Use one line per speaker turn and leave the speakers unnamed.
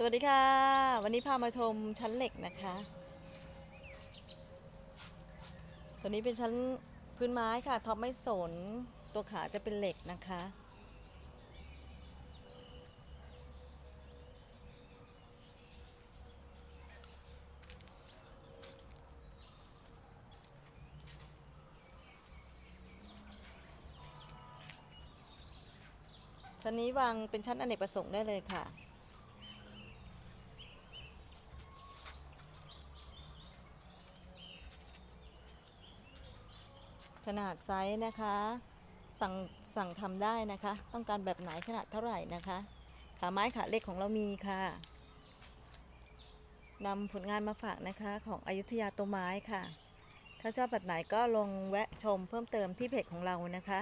สวัสดีค่ะ วันนี้พามาชมชั้นเหล็กนะคะ ตัวนี้เป็นชั้นพื้นไม้ค่ะท็อปไม่สน ตัวขาจะเป็นเหล็กนะคะ ชั้นนี้วางเป็นชั้นอเนกประสงค์ได้เลยค่ะ ขนาดไซส์นะคะ สั่งสั่งทำได้นะคะ ต้องการแบบไหนขนาดเท่าไหร่นะคะ ขาไม้ขาเล็กของเรามีค่ะนำผลงานมาฝากนะคะ ของอยุธยาตัวไม้ค่ะ ถ้าชอบแบบไหนก็ลงแวะชมเพิ่มเติมที่เพจของเรานะคะ